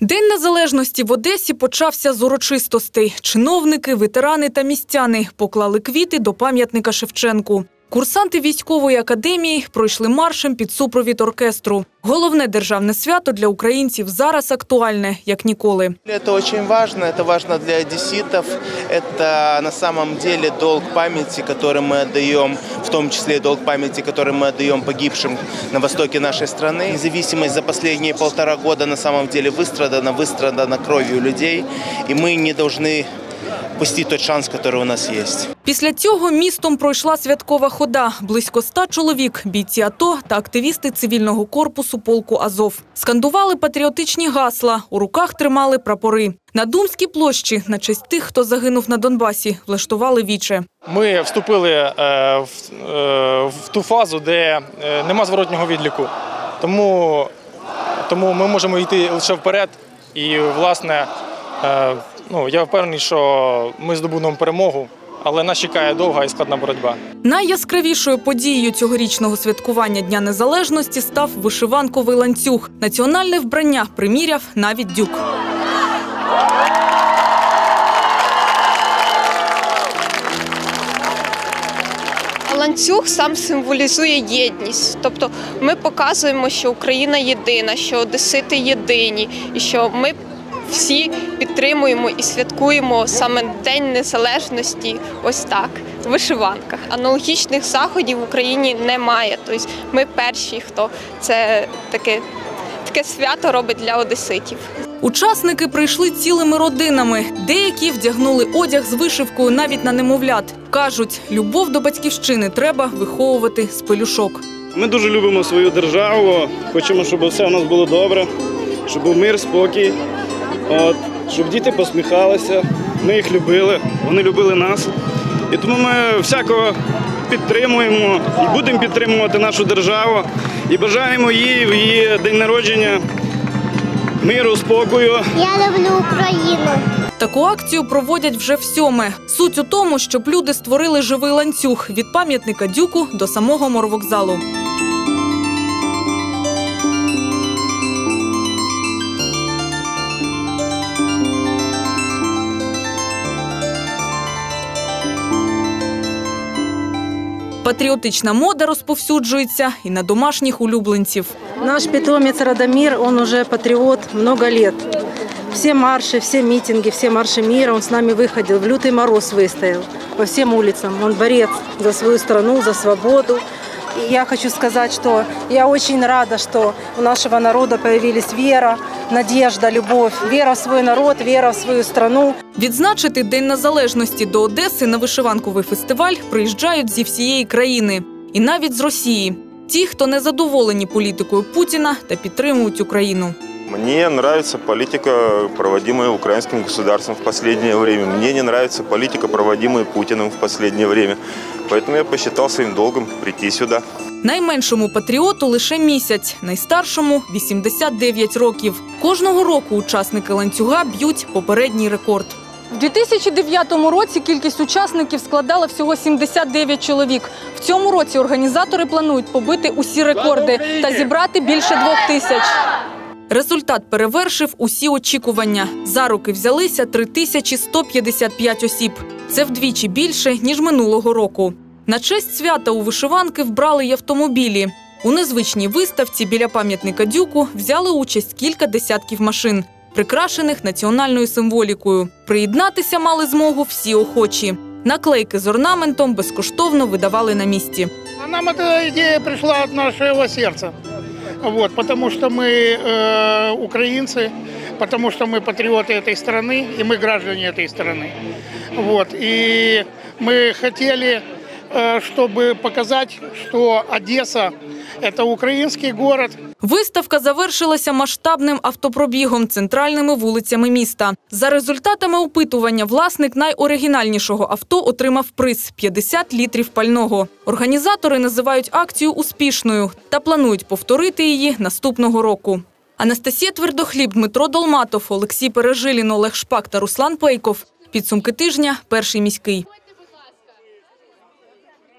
День незалежності в Одесі почався з урочистостей. Чиновники, ветерани та містяни поклали квіти до пам'ятника Шевченку. Курсанти військової академії пройшли маршем під супровід оркестру. Головне державне свято для українців зараз актуальне як ніколи. Это очень важно, это важно для одесситов, это на самом деле долг памяти, который мы отдаем, в том числе долг памяти, который мы отдаем погибшим на востоке нашей страны. Независимость за последние полтора года на самом деле выстрадана, выстрадана кровью людей, и мы не должны пустить тот шанс, который у нас есть. Після цього містом пройшла святкова хода. Близько ста чоловік, бійці АТО та активісти цивільного корпусу полку Азов. Скандували патріотичні гасла, у руках тримали прапори. На Думській площі на честь тих, хто загинув на Донбасі, влаштували віче. Ми вступили е, в, е, ту фазу, де е, нема зворотнього відліку. Тому, тому ми можемо йти лише вперед. І, власне, ну, я впевнений, що ми здобудемо перемогу, але нас чекає довга і складна боротьба. Найяскравішою подією цьогорічного святкування Дня Незалежності став вишиванковий ланцюг. Національне вбрання приміряв навіть дюк. Ланцюг сам символізує єдність. Тобто ми показуємо, що Україна єдина, що Одесити єдині, і що ми всі підтримуємо і святкуємо саме День Незалежності. Ось так, в вишиванках. Аналогічних заходів в Україні немає. Тобто ми перші, хто це таке, таке свято робить для одеситів. Учасники прийшли цілими родинами. Деякі вдягнули одяг з вишивкою навіть на немовлят. Кажуть, любов до батьківщини треба виховувати з пелюшок. Ми дуже любимо свою державу, хочемо, щоб все у нас було добре, щоб був мир, спокій, от, щоб діти посміхалися, ми їх любили, вони любили нас. І тому ми всякого підтримуємо і будемо підтримувати нашу державу і бажаємо їй в її день народження миру, спокою. Я люблю Україну. Таку акцію проводять вже всьоме. Суть у тому, щоб люди створили живий ланцюг від пам'ятника дюку до самого морвокзалу. Патріотична мода розповсюджується і на домашніх улюбленців. Наш питомец Радомир, он уже патриот много лет. Все марши, все митинги, все марши мира он с нами выходил. В лютый мороз выстоял по всем улицам. Он борец за свою страну, за свободу. И я хочу сказать, что я очень рада, что у нашего народа появились вера, надежда, любов, віра в свой народ, віра в свою страну. Відзначити День Незалежності до Одеси на вишиванковий фестиваль приїжджають зі всієї країни і навіть з Росії. Ті, хто не задоволені політикою Путіна та підтримують Україну. Мне нравится политика, проводимая украинским государством в последнее время. Мне не нравится политика, проводимая Путиным в последнее время. Поэтому я посчитал своим долгом прийти сюда. Найменшому патріоту лише місяць, найстаршому 89 років. Кожного року учасники ланцюга б'ють попередній рекорд. У 2009 році кількість учасників складала всього 79 чоловік. В цьому році організатори планують побити усі рекорди та зібрати більше двох тисяч. Результат перевершив усі очікування. За руки взялися 3155 осіб. Це вдвічі більше, ніж минулого року. На честь свята у вишиванки вбрали й автомобілі. У незвичній виставці біля пам'ятника Дюку взяли участь кілька десятків машин, прикрашених національною символікою. Приєднатися мали змогу всі охочі. Наклейки з орнаментом безкоштовно видавали на місці. Нам эта идея пришла от нашего сердца. Вот, потому что мы э, украинцы, потому что мы патриоты этой страны, и мы граждане этой страны. Вот, и мы хотели, чтобы показать, что Одесса – это украинский город, Виставка завершилася масштабним автопробігом центральними вулицями міста. За результатами опитування власник найоригінальнішого авто отримав приз – 50 літрів пального. Організатори називають акцію успішною та планують повторити її наступного року. Анастасія Твердохліб, Дмитро Долматов, Олексій Пережилін, Олег Шпак та Руслан Пейков. Підсумки тижня – перший міський.